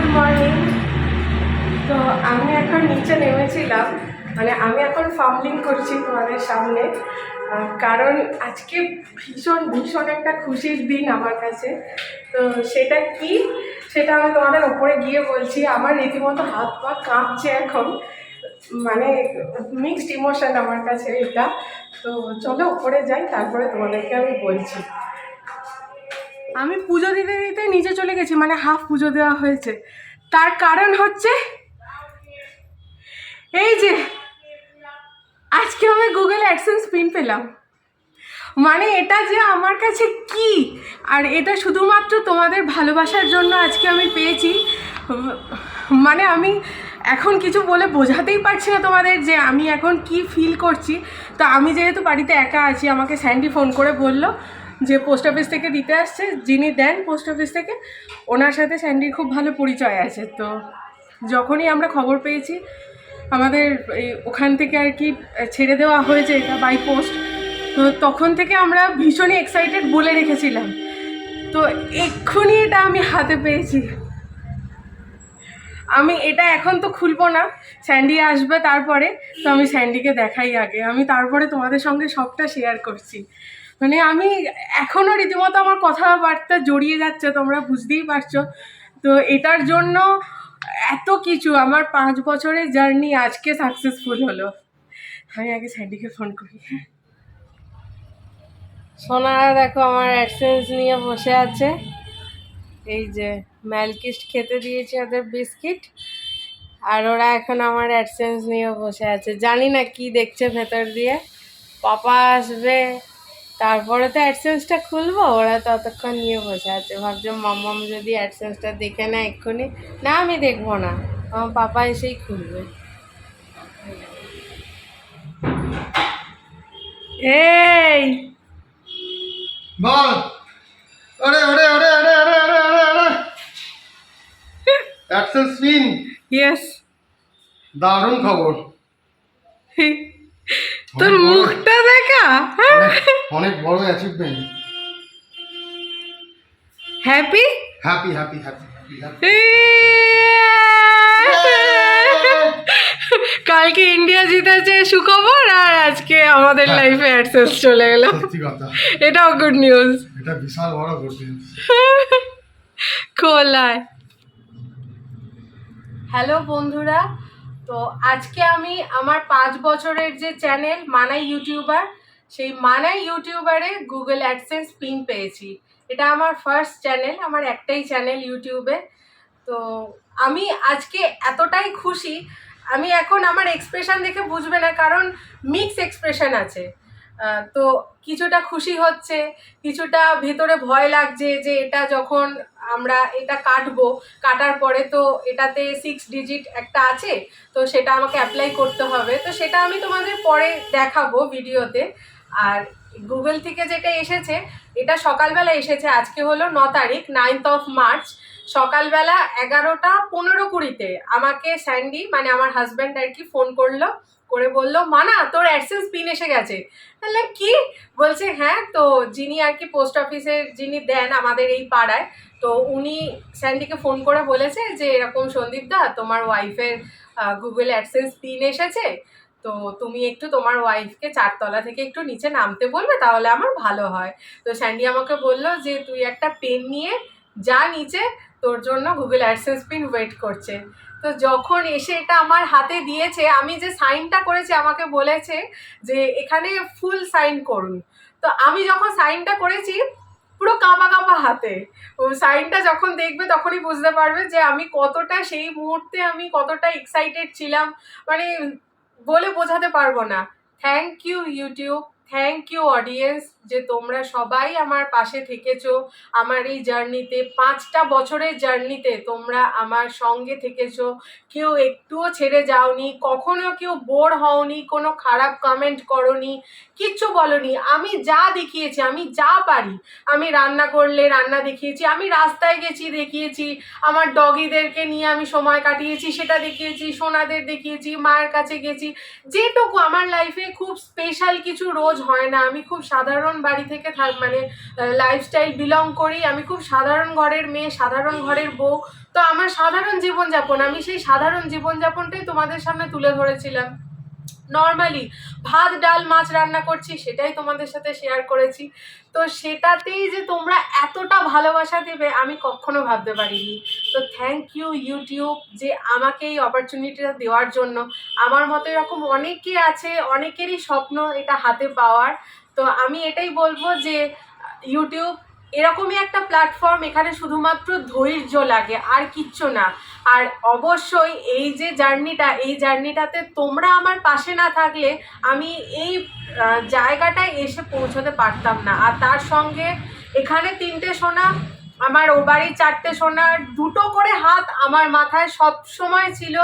Good morning তো আমি এখন নিচে নেমেছিলাম। মানে আমি এখন ফার্মলিং করছি তোমাদের সামনে। কারণ আজকে ভীষণ ভীষণ একটা খুশির দিন আমার কাছে। তো সেটা কি? সেটা আমি তোমাদের ওপরে গিয়ে বলছি। আমার রীতিমতো হাত পা কাঁপছে এখন। মানে মিক্সড ইমোশন আমার কাছে এটা। তো চলো ওপরে যাই, তারপরে তোমাদেরকে আমি বলছি। আমি পুজো দিতে দিতে নিচে চলে গেছি মানে হাফ পুজো দেওয়া হয়েছে। তার কারণ হচ্ছে, এই যে, আজকে আমি গুগল অ্যাডসেন্স পিন পেলাম। মানে এটা যে আমার কাছে কি? আর এটা শুধুমাত্র তোমাদের ভালোবাসার জন্য আজকে আমি পেয়েছি। মানে আমি এখন কিছু বলে বোঝাতেই পারছি না তোমাদের যে আমি এখন কি ফিল করছি। তো আমি যেহেতু বাড়িতে একা আছি, আমাকে স্যান্ডি ফোন করে বলল যে পোস্ট অফিস থেকে দিতে আসছে, যিনি দেন পোস্ট অফিস থেকে, ওনার সাথে স্যান্ডির খুব ভালো পরিচয় আছে। তো যখনই আমরা খবর পেয়েছি, আমাদের এই ওখান থেকে আর কি ছেড়ে দেওয়া হয়েছে এটা বাই পোস্ট তো তখন থেকে আমরা ভীষণই এক্সাইটেড বলে রেখেছিলাম। তো এক্ষুনি এটা আমি হাতে পেয়েছি। আমি এটা এখন তো খুলবো না, স্যান্ডি আসবে তারপরে, তো আমি স্যান্ডিকে দেখাই আগে। আমি তারপরে তোমাদের সঙ্গে সবটা শেয়ার করছি। মানে আমি এখনও রীতিমতো আমার কথাবার্তা জড়িয়ে যাচ্ছে, তোমরা বুঝতেই পারছ। তো এটার জন্য এত কিছু, আমার পাঁচ বছরের জার্নি আজকে সাকসেসফুল হলো। আমি আগে স্যান্ডিকে ফোন করি। হ্যাঁ সোনারা দেখো আমার অ্যাডসেন্স নিয়ে বসে আছে। এই যে ম্যালকিস্ট খেতে দিয়েছি ওদের বিস্কিট আর ওরা এখন আমার অ্যাডসেন্স নিয়ে বসে আছে। জানি না কি দেখছে ভেতর দিয়ে। পাপা আসবে। তারপরে তো অ্যাডসেন্সটা খুলবো ওরা ততক্ষণ নিয়ে বসে আছে। ভাবছে মাম্মাম যদি অ্যাডসেন্সটা দেখে না এক্ষুনি। না আমি দেখব না। আমার পাপা এসেই খুলবে। এই! বল। আরে আরে আরে আরে আরে আরে আরে আরে। অ্যাক্সেল স্পিন ইয়েস দারুণ খবর। তোর মুখটা দেখা হ্যাঁ? অনেক- বড় achievement happy happy happy happy কালকে ইন্ডিয়া জিতেছে সুখবর আর আজকে আমাদের। লাইফে অ্যাডসেন্স চলে গেল এটাও গুড নিউজ এটা বিশাল বড় গুড নিউজ খোলায়। হ্যালো বন্ধুরা। তো আজকে আমি আমার পাঁচ বছরের যে চ্যানেল মানাই ইউটিউবার সেই মানাই ইউটিউবারে গুগল অ্যাডসেন্স পিন পেয়েছি। এটা আমার ফার্স্ট চ্যানেল আমার একটাই চ্যানেল ইউটিউবে তো আমি আজকে এতটাই খুশি, আমি এখন আমার এক্সপ্রেশন দেখে বুঝবে না, কারণ মিক্স এক্সপ্রেশন আছে। তো কিছুটা খুশি হচ্ছে, কিছুটা ভেতরে ভয় লাগছে যে এটা যখন আমরা এটা কাটবো, কাটার পরে তো এটাতে সিক্স ডিজিট একটা আছে, তো সেটা আমাকে অ্যাপ্লাই করতে হবে। তো সেটা আমি তোমাদের পরে দেখাবো ভিডিওতে আর গুগল থেকে যেটা এসেছে, এটা সকালবেলা এসেছে, আজকে হলো ন তারিখ নাইনথ অফ মার্চ সকালবেলা এগারোটা পনেরো কুড়িতে আমাকে স্যান্ডি মানে আমার হাজব্যান্ড আর কি ফোন করল, করে বলল, মানা, তোর অ্যাডসেন্স পিন এসে গেছে। বললাম, কি? বলছে হ্যাঁ তো যিনি আর কি পোস্ট অফিসের যিনি দেন আমাদের এই পাড়ায়, তো উনি স্যান্ডিকে ফোন করে বলেছে যে, এরকম সন্দীপ দা, তোমার ওয়াইফের গুগল অ্যাডসেন্স পিন এসেছে তো তুমি একটু তোমার ওয়াইফকে চারতলা থেকে একটু নিচে নামতে বলবে, তাহলে আমার ভালো হয়। তো স্যান্ডি আমাকে বলল যে, তুই একটা পেন নিয়ে যা নিচে, তোর জন্য গুগল অ্যাডসেন্স পিন ওয়েট করছে। তো যখন এসে এটা আমার হাতে দিয়েছে, আমি যে সাইনটা করেছি, আমাকে বলেছে যে, এখানে ফুল সাইন করুন। তো আমি যখন সাইনটা করেছি, পুরো কাঁপা কাঁপা হাতে। সাইনটা যখন দেখবে, তখনই বুঝতে পারবে যে, আমি কতটা সেই মুহূর্তে আমি কতটা এক্সাইটেড ছিলাম। মানে বলে বোঝাতে পারব না। Thank you YouTube thank you audience যে তোমরা সবাই আমার পাশে থেকেছো। আমার এই জার্নিতে, পাঁচটা বছরের জার্নিতে তোমরা আমার সঙ্গে থেকেছো। কেউ একটুও ছেড়ে যাওনি, কখনো কেউ বোর হওনি, কোনো খারাপ কমেন্ট করনি, কিচ্ছু বলনি। আমি যা দেখিয়েছি, আমি যা পারি। আমি রান্না করলে রান্না দেখিয়েছি, আমি রাস্তায় গেছি দেখিয়েছি, আমার ডগিদেরকে নিয়ে আমি সময় কাটিয়েছি, সেটা দেখিয়েছি, সোনাদের দেখিয়েছি, মায়ের কাছে গেছি। যেটুকু আমার লাইফে খুব স্পেশাল কিছু রোজ হয় না। আমি খুব সাধারণ বাড়ি থেকে থাক মানে লাইফস্টাইল বিলং করি। আমি খুব সাধারণ ঘরের মেয়ে, সাধারণ ঘরের বউ। তো আমার সাধারণ জীবনযাপন, আমি সেই সাধারণ জীবনযাপনটাই তোমাদের সামনে তুলে ধরেছিলাম। নর্মালি ভাত, ডাল, মাছ রান্না করছি, সেটাই তোমাদের সাথে শেয়ার করেছি। তো সেটাতেই যে তোমরা এতটা ভালোবাসা দেবে, আমি কখনো ভাবতে পারিনি। তো থ্যাংক ইউ ইউটিউব যে আমাকে এই অপরচুনিটিটা দেওয়ার জন্য। আমার মতো এরকম অনেকে আছে, অনেকেরই স্বপ্ন এটা হাতে পাওয়ার। তো আমি এটাই বলব যে ইউটিউব এরকমই একটা প্ল্যাটফর্ম এখানে শুধুমাত্র ধৈর্য লাগে, আর কিচ্ছু না। আর অবশ্যই এই যে জার্নিটা, এই জার্নিটাতে তোমরা আমার পাশে না থাকলে আমি এই জায়গাটায় এসে পৌঁছতে পারতাম না। আর তার সঙ্গে এখানে তিনটে সোনা, আমার ও বাড়ির চারটে সোনার দুটো করে হাত আমার মাথায় সব সময় ছিল।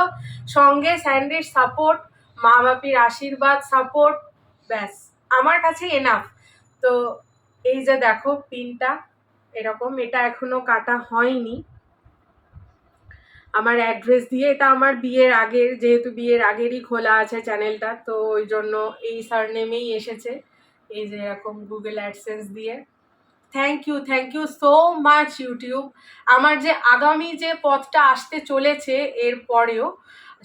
সঙ্গে স্যান্ডির সাপোর্ট মা বাপির আশীর্বাদ সাপোর্ট ব্যাস। আমার কাছে এনাফ তো এই যে দেখো, পিনটা এরকম, এটা এখনও কাটা হয়নি। আমার অ্যাড্রেস দিয়ে এটা আমার বিয়ের আগের, যেহেতু বিয়ের আগেরই খোলা আছে চ্যানেলটা তো ওই জন্য এই সারনেমেই এসেছে। এই যে এরকম গুগল অ্যাডসেন্স দিয়ে। Thank you thank you so much YouTube আমার যে আগামী যে পথটা আসতে চলেছে এর পরেও,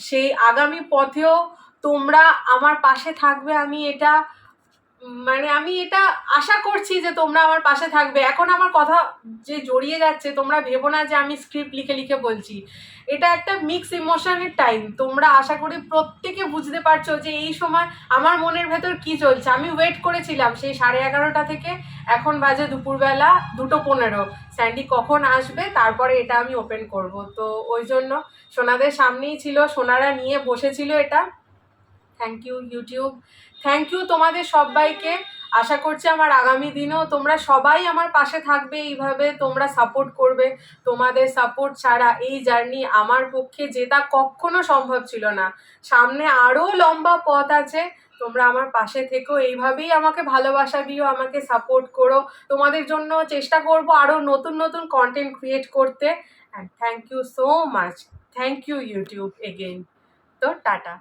সেই আগামী পথেও তোমরা আমার পাশে থাকবে, আমি এটা মানে আমি এটা আশা করছি যে তোমরা আমার পাশে থাকবে। এখন আমার কথা যে জড়িয়ে যাচ্ছে, তোমরা ভেবো না যে আমি স্ক্রিপ্ট লিখে লিখে বলছি। এটা একটা মিক্স ইমোশনের টাইম তোমরা আশা করি প্রত্যেকে বুঝতে পারছ যে এই সময় আমার মনের ভেতর কি চলছে। আমি ওয়েট করেছিলাম সেই সাড়ে এগারোটা থেকে। এখন বাজে দুপুরবেলা দুটো পনেরো। স্যান্ডি কখন আসবে? তারপরে এটা আমি ওপেন করব। তো ওই জন্য সোনাদের সামনেই ছিল, সোনারা নিয়ে বসেছিল এটা। Thank you YouTube thank you তোমাদের সবাইকে। আশা করছি আমার আগামী দিনেও তোমরা সবাই আমার পাশে থাকবে এইভাবে, তোমরা সাপোর্ট করবে। তোমাদের সাপোর্ট ছাড়া এই জার্নি আমার পক্ষে যেটা কখনো সম্ভব ছিল না। সামনে আরও লম্বা পথ আছে, তোমরা আমার পাশে থেকেও এইভাবেই আমাকে ভালোবাসা দিও, আমাকে সাপোর্ট করো। তোমাদের জন্য চেষ্টা করব আরও নতুন নতুন কন্টেন্ট ক্রিয়েট করতে। And thank you so much thank you YouTube again তো টাটা।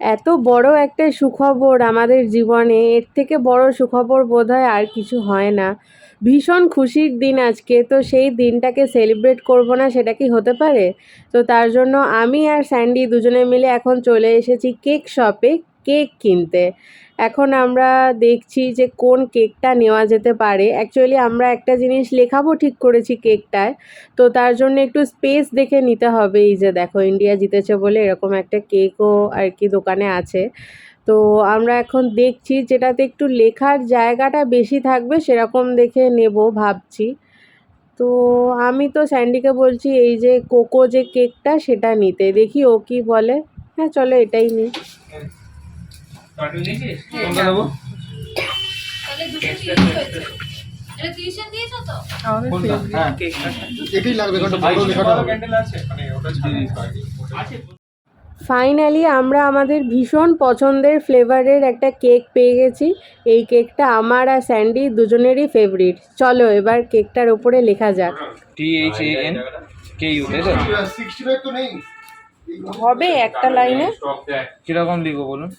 এত বড় একটা সুখবর আমাদের জীবনে, এর থেকে বড় সুখবর বোধ হয় আর কিছু হয় না। ভীষণ খুশির দিন আজকে, তো সেই দিনটাকে সেলিব্রেট করব না, সেটা কি হতে পারে? তো তার জন্য আমি আর স্যান্ডি দুজনে মিলে এখন চলে এসেছি কেক শপে, কেক কিনতে। এখন আমরা দেখছি যে কোন কেকটা নেওয়া যেতে পারে। অ্যাকচুয়ালি আমরা একটা জিনিস লেখাবো ঠিক করেছি কেকটায়। তো তার জন্য একটু স্পেস দেখে নিতে হবে। এই যে দেখো ইন্ডিয়া জিতেছে বলে এরকম একটা কেকও আর কি দোকানে আছে। তো আমরা এখন দেখছি যেটাতে একটু লেখার জায়গাটা বেশি থাকবে সেরকম দেখে নেব ভাবছি। তো আমি তো স্যান্ডিকে বলছি এই যে কোকো যে কেকটা সেটা নিতে। দেখি ও কি বলে। হ্যাঁ চলো এটাই নিই। কার্টুন নিয়েছিস? কোনটা নেব? তাহলে দুটো তিরিশ হয়েছে। এটা টিউশন দিয়েছ তো? কোনটা? হ্যাঁ এটাই লাগবে কারণ বড় লেখাটা ক্যান্ডেল আছে মানে ওটা আছে। ফাইনালি আমরা আমাদের ভীষণ পছন্দের ফ্লেভারের একটা কেক পেয়ে গেছি। এই কেকটা আমার আর স্যান্ডি দুজনেরই ফেভারিট চলো এবার কেকটার ওপরে লেখা যাক। T H A N K U তাই তো? সিক্সটি ফাইভ তো নেই। হবে একটা লাইনে কীরকম লিখব বলুন?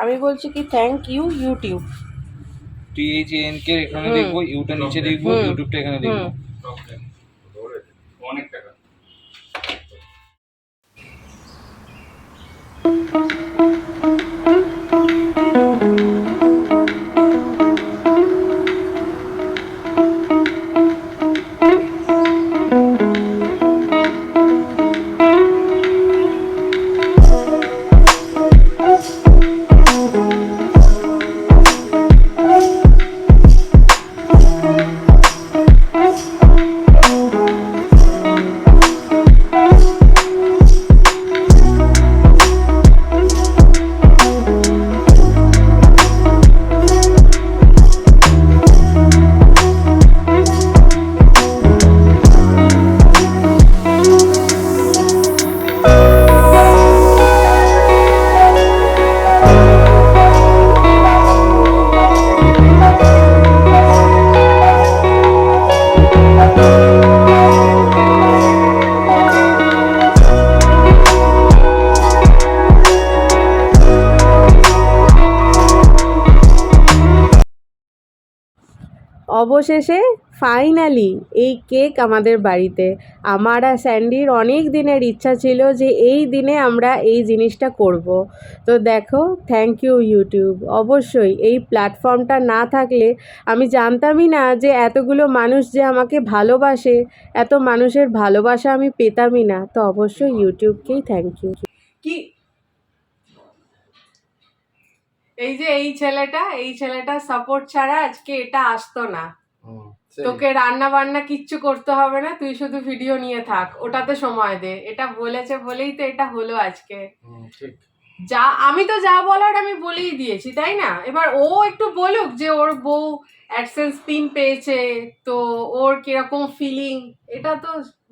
আমি বলছি কি thank you YouTube T H N K এখানে দেখব ইউটা নিচে দেখব ইউটিউবটা এখানে দেখব। অনেক টাকা। অবশেষে ফাইনালি এই কেক আমাদের বাড়িতে। আমার আর স্যান্ডির অনেক দিনের ইচ্ছা ছিল যে এই দিনে আমরা এই জিনিসটা করব। তো দেখো থ্যাংক ইউ ইউটিউব অবশ্যই এই প্ল্যাটফর্মটা না থাকলে আমি জানতামই না যে এতগুলো মানুষ যে আমাকে ভালোবাসে, এত মানুষের ভালোবাসা আমি পেতামই না। তো অবশ্যই ইউটিউবকেই থ্যাংক ইউ কি? এই যে এই ছেলেটা এই ছেলেটা সাপোর্ট ছাড়া আজকে এটা আসতো না। তোকে রান্না বান্না কিচ্ছু করতে হবে না তুই শুধু ভিডিও নিয়ে থাক ওটাতে সময় দে। এটা বলেছে বলেই তো এটা হলো আজকে। যা আমি তো যা বলার আমি বলেই দিয়েছি তাই না? এবার ও একটু বলুক যে ওর বউ অ্যাডসেন্স পিন পেয়েছে তো ওর কীরকম ফিলিং এটা তো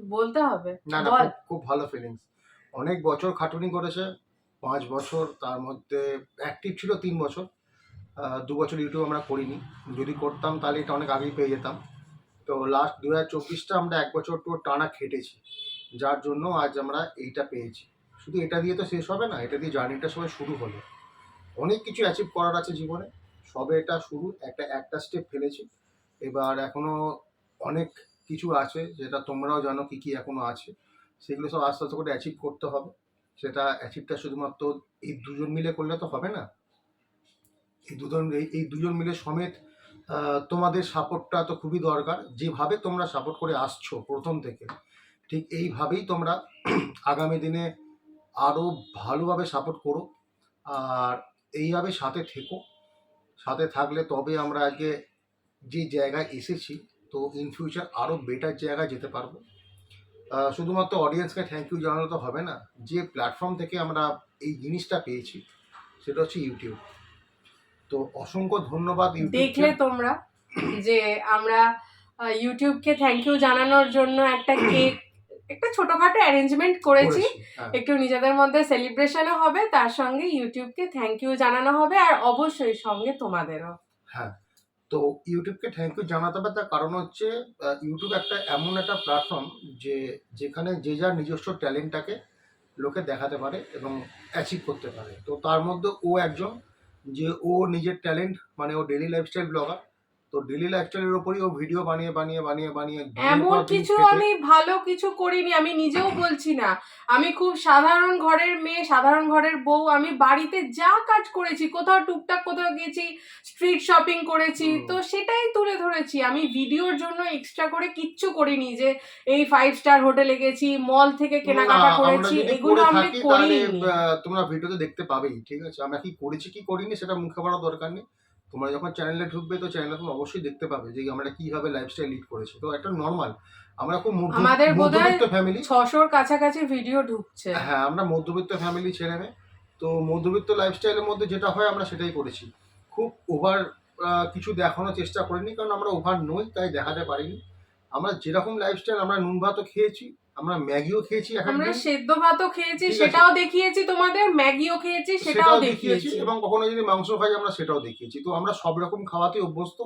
বলতে হবে। না না খুব- ভালো ফিলিংস অনেক বছর খাটুনি করেছে পাঁচ বছর তার মধ্যে অ্যাক্টিভ ছিল তিন বছর। দু বছর ইউটিউব আমরা করিনি। যদি করতাম তাহলে এটা অনেক আগেই পেয়ে যেতাম। তো লাস্ট দু হাজার চব্বিশটা আমরা এক বছর তো টানা খেটেছি। যার জন্য আজ আমরা এইটা পেয়েছি। শুধু এটা দিয়ে তো শেষ হবে না, এটা দিয়ে জার্নিটা সবাই শুরু হলো। অনেক কিছু অ্যাচিভ করার আছে জীবনে। সবে এটা শুরু, একটা একটা স্টেপ ফেলেছি। এবার এখনও অনেক কিছু আছে যেটা তোমরাও জানো কি কি এখনও আছে। সেগুলো সব আস্তে আস্তে করে অ্যাচিভ করতে হবে। সেটা অ্যাচিভটা শুধুমাত্র এই দুজন মিলে করলে তো হবে না। এই দুজন এই দুজন মিলে সমেত তোমাদের সাপোর্টটা তো খুবই দরকার। যেভাবে তোমরা সাপোর্ট করে আসছো প্রথম থেকে, ঠিক এইভাবেই তোমরা আগামী দিনে আরও ভালোভাবে সাপোর্ট করো। আর এইভাবে সাথে থেকো। সাথে থাকলে তবে আমরা আজকে যে জায়গায় এসেছি, তো ইন ফিউচার আরও বেটার জায়গায় যেতে পারব। শুধুমাত্র অডিয়েন্সকে থ্যাংক ইউ জানানো তো হবে না, যে প্ল্যাটফর্ম থেকে আমরা এই জিনিসটা পেয়েছি, সেটা হচ্ছে ইউটিউব তো অসংখ্য ধন্যবাদ দেখলে তোমরা যে আমরা ইউটিউবকে থ্যাংক ইউ জানানোর জন্য একটা কেক একটা ছোটখাটো অ্যারেঞ্জমেন্ট করেছি। হ্যাঁ। একটু নিজেদের মধ্যে সেলিব্রেশনও হবে তার সঙ্গে ইউটিউবকে থ্যাংক ইউ জানানো হবে আর অবশ্যই সঙ্গে তোমাদেরও। হ্যাঁ তো ইউটিউবকে থ্যাংক ইউ জানাতে হবে তার কারণ হচ্ছে ইউটিউব একটা এমন একটা প্ল্যাটফর্ম যে যেখানে যে যার নিজস্ব ট্যালেন্টটাকে লোকে দেখাতে পারে এবং অ্যাচিভ করতে পারে। তো তার মধ্যে ও একজন যে ও নিজের ট্যালেন্ট মানে ও ডেলি লাইফস্টাইল ব্লগার তো ডেলি লাইফস্টাইলের ওপরই ও ভিডিও বানিয়ে বানিয়ে বানিয়ে বানিয়ে এমন কিছু আমি ভালো কিছু করিনি আমি নিজেও বলছি না। আমি খুব সাধারণ ঘরের মেয়ে সাধারণ ঘরের বউ আমি বাড়িতে যা কাজ করেছি কোথাও টুকটাক কোথাও গেছি স্ট্রিট শপিং করেছি তো সেটাই তুলে ধরেছি। আমি ভিডিওর জন্য এক্সট্রা করে কিচ্ছু করিনি যে এই ফাইভ স্টার হোটেলে গেছি মল থেকে কেনাকাটা করেছি এগুলো করে আমি করিনি। তোমরা ভিডিওতে দেখতে পাবেই ঠিক আছে? আমরা কি করেছি কি করিনি সেটা মুখে বলার দরকার নেই। তোমরা যখন চ্যানেলে ঢুকবে তো চ্যানেলে তুমি অবশ্যই দেখতে পাবে যে আমরা কীভাবে লাইফস্টাইল লিড করেছি। তো একটা নর্মাল আমরা খুব আমাদের মধ্যবিত্ত ফ্যামিলি ছশোর কাছাকাছি ভিডিও ঢুকছে। হ্যাঁ আমরা মধ্যবিত্ত ফ্যামিলি ছেলে মেয়ে তো মধ্যবিত্ত লাইফস্টাইলের মধ্যে যেটা হয় আমরা সেটাই করেছি। খুব ওভার কিছু দেখানোর চেষ্টা করিনি কারণ আমরা ওভার নই তাই দেখাতে পারিনি। আমরা যেরকম লাইফস্টাইল আমরা নুন ভাতও খেয়েছি আমরা ম্যাগিও খেয়েছি আমরা সেদ্ধ ভাতও খেয়েছি সেটাও দেখিয়েছি তোমাদের ম্যাগিও খেয়েছি সেটাও দেখিয়েছি এবং কখনো যদি মাংস খাই আমরা সেটাও দেখিয়েছি। তো আমরা সব রকম খাওয়াতে অভ্যস্ত।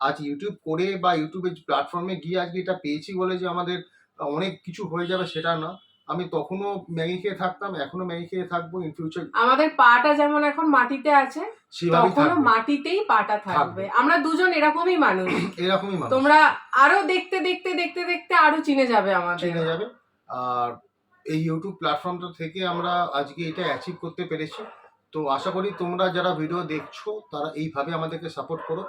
আজ ইউটিউব করে বা ইউটিউবের প্ল্যাটফর্মে গিয়ে আজকে এটা পেয়েছি বলে যে আমাদের অনেক কিছু হয়ে যাবে সেটা না। আমি তখনও ম্যাগি খেয়ে থাকতাম এখনও ম্যাগি খেয়ে থাকব ইন ফিউচার আমাদের পাটা যেমন এখন মাটিতে আছে তখনও মাটিতেই পাটা থাকবে। আমরা দুজন এরকমই মানুষ। এরকমই মানুষ। তোমরা আরও দেখতে দেখতে দেখতে দেখতে আরও চিনে যাবে আমাদের। চিনে যাবে। আর এই ইউটিউব প্ল্যাটফর্মটা থেকে আমরা আজকে এটা অ্যাচিভ করতে পেরেছি। তো আশা করি তোমরা যারা ভিডিও দেখছ তারা এইভাবে আমাদেরকে সাপোর্ট করো।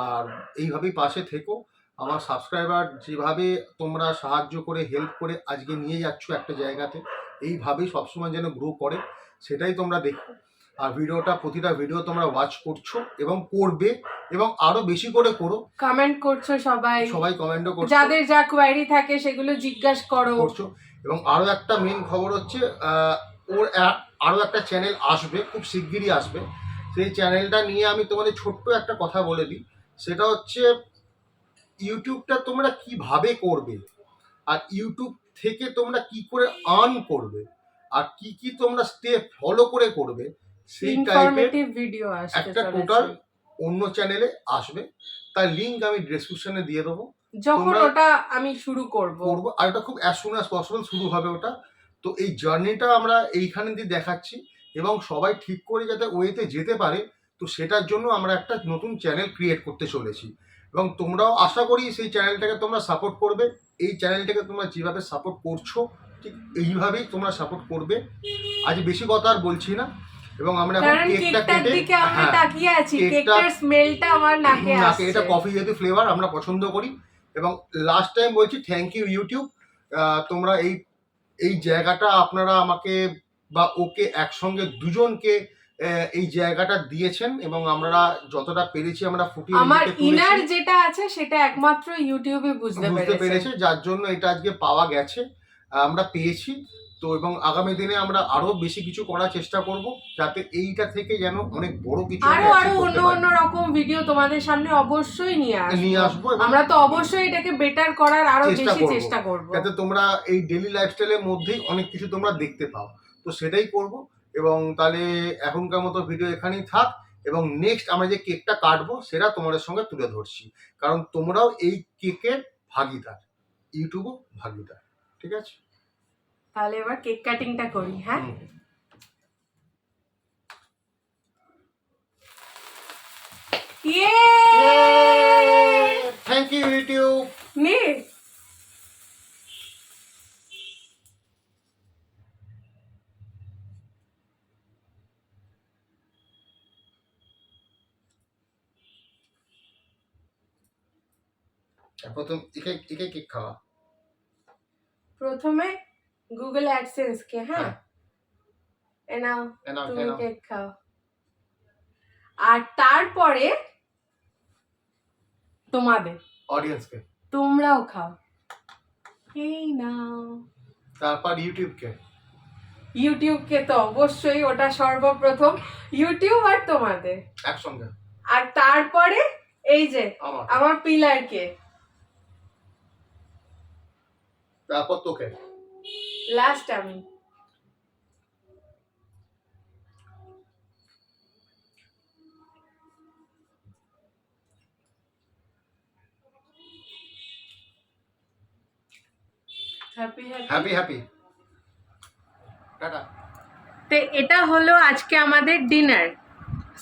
আর এইভাবেই পাশে থেকো। আমার সাবস্ক্রাইবার যেভাবে তোমরা সাহায্য করে হেল্প করে আজকে নিয়ে যাচ্ছ একটা জায়গাতে এইভাবেই সবসময় যেন গ্রো করে সেটাই তোমরা দেখো। আর ভিডিওটা প্রতিটা ভিডিও তোমরা ওয়াচ করছ এবং করবে এবং আরও বেশি করে করো। কমেন্ট করছ সবাই। সবাই কমেন্টও করছ। যাদের যা কোয়ারি থাকে সেগুলো জিজ্ঞাসা করো। করছ। এবং আরও একটা মেন খবর হচ্ছে ওর আ- আরও একটা চ্যানেল আসবে খুব শিগগিরই আসবে। সেই চ্যানেলটা নিয়ে আমি তোমাদের ছোট্ট একটা কথা বলে দিই। সেটা হচ্ছে ইউটিউবটা তোমরা কীভাবে করবে? আর ইউটিউব থেকে তোমরা কি করে আর্ন করবে? আর কি কি তোমরা স্টেপ ফলো করে করবে? সেই টাইপের ভিডিও একটা টোটাল অন্য চ্যানেলে আসবে। তার লিঙ্ক আমি ডেসক্রিপশনে দিয়ে দেবো। যখন ওটা আমি শুরু করব। করব। আর ওটা খুব অ্যাজ সুন অ্যাজ পসিবল শুরু হবে ওটা। তো এই জার্নিটা আমরা এইখানে দিয়ে দেখাচ্ছি। এবং সবাই ঠিক করে যাতে ওয়েতে যেতে পারে তো সেটার জন্য আমরা একটা নতুন চ্যানেল ক্রিয়েট করতে চলেছি। এবং তোমরাও আশা করি সেই চ্যানেলটাকে তোমরা সাপোর্ট করবে। এই চ্যানেলটাকে তোমরা যেভাবে সাপোর্ট করছ ঠিক এইভাবেই তোমরা সাপোর্ট করবে। আজ বেশি কথা আর বলছি না। এবং আমরা এখন কেকটা কেটে দিকে আমি হ্যাঁ, তাকিয়ে আছি। কেকটার স্মেলটা আমার নাকে নাকে আসছে। এটা কফি যেহেতু ফ্লেভার আমরা পছন্দ করি। এবং লাস্ট টাইম বলছি থ্যাংক ইউ ইউটিউব তোমরা এই এই জায়গাটা আপনারা আমাকে বা ওকে একসঙ্গে দুজনকে এই জায়গাটা দিয়েছেন এবং আমরা যতটা পেরেছি আমরা ফুটিয়ে আমার ইনার যেটা আছে সেটা একমাত্র ইউটিউবে বুঝতে বুঝতে পেরেছে যার জন্য এটা আজকে পাওয়া গেছে। আমরা পেয়েছি তো এবং আগামী দিনে আমরা আরও বেশি কিছু করার চেষ্টা করব যাতে এইটা থেকে যেন অনেক বড় কিছু আরও আরও অন্য অন্য রকম ভিডিও তোমাদের সামনে অবশ্যই নিয়ে নিয়ে আসব আসব আমরা তো অবশ্যই এটাকে বেটার করার আরও চেষ্টা বেশি। চেষ্টা করব। যাতে তোমরা এই ডেলি লাইফস্টাইলের মধ্যেই অনেক কিছু তোমরা দেখতে পাও। তো সেটাই করব। এবং তাহলে এখনকার মতো ভিডিও এখানেই থাক এবং নেক্সট আমরা যে কেকটা কাটবো সেটা তোমাদের সঙ্গে তুলে ধরছি। কারণ তোমরাও এই কেকের ভাগিদার ইউটিউবও ভাগিদার ঠিক আছে? তাহলে এবার কেক কাটিংটা করি হ্যাঁ? থ্যাংক ইউ ইউটিউব নে প্রথম একে একে কেক খাওয়া? প্রথমে গুগল অ্যাডসেন্স কে হ্যাঁ? হ্যাঁ। এ নাও তুমি কেক খাও। আর তারপরে তোমাদের। অডিয়েন্সকে তোমরাও খাও। এই নাও। তারপর ইউটিউবকে ইউটিউবকে তো অবশ্যই ওটা সর্বপ্রথম। ইউটিউব আর তোমাদের। একসঙ্গে। আর তারপরে এই যে আমার। আমার পিলারকে তারপর তোকে। লাস্ট আমি। Happy happy happy happy tata তো এটা হলো আজকে আমাদের ডিনার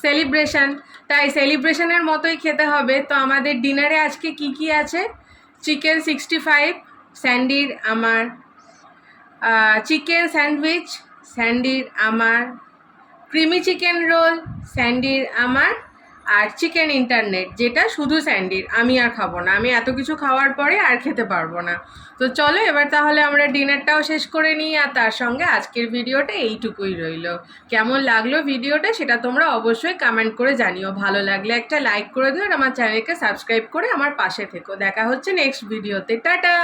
সেলিব্রেশন তাই সেলিব্রেশনের মতোই খেতে হবে। তো আমাদের ডিনারে আজকে কি কি আছে? চিকেন সিক্সটি ফাইভ স্যান্ডির আমার চিকেন স্যান্ডউইচ, স্যান্ডির আমার ক্রিমি চিকেন রোল, স্যান্ডির আমার, আর চিকেন ইন্টারনেট, যেটা শুধু স্যান্ডির। আমি আর খাব না। আমি এত কিছু খাওয়ার পরে আর খেতে পারব না। তো চলো, এবার তাহলে আমরা ডিনারটাও শেষ করে নিই, আর তার সঙ্গে আজকের ভিডিওটা এইটুকুই রইল। কেমন লাগল ভিডিওটা সেটা তোমরা অবশ্যই কমেন্ট করে জানিও। ভালো লাগলে একটা লাইক করে দিও আর আমার চ্যানেলকে সাবস্ক্রাইব করে আমার পাশে থেকো। দেখা হচ্ছে নেক্সট ভিডিওতে টাটা!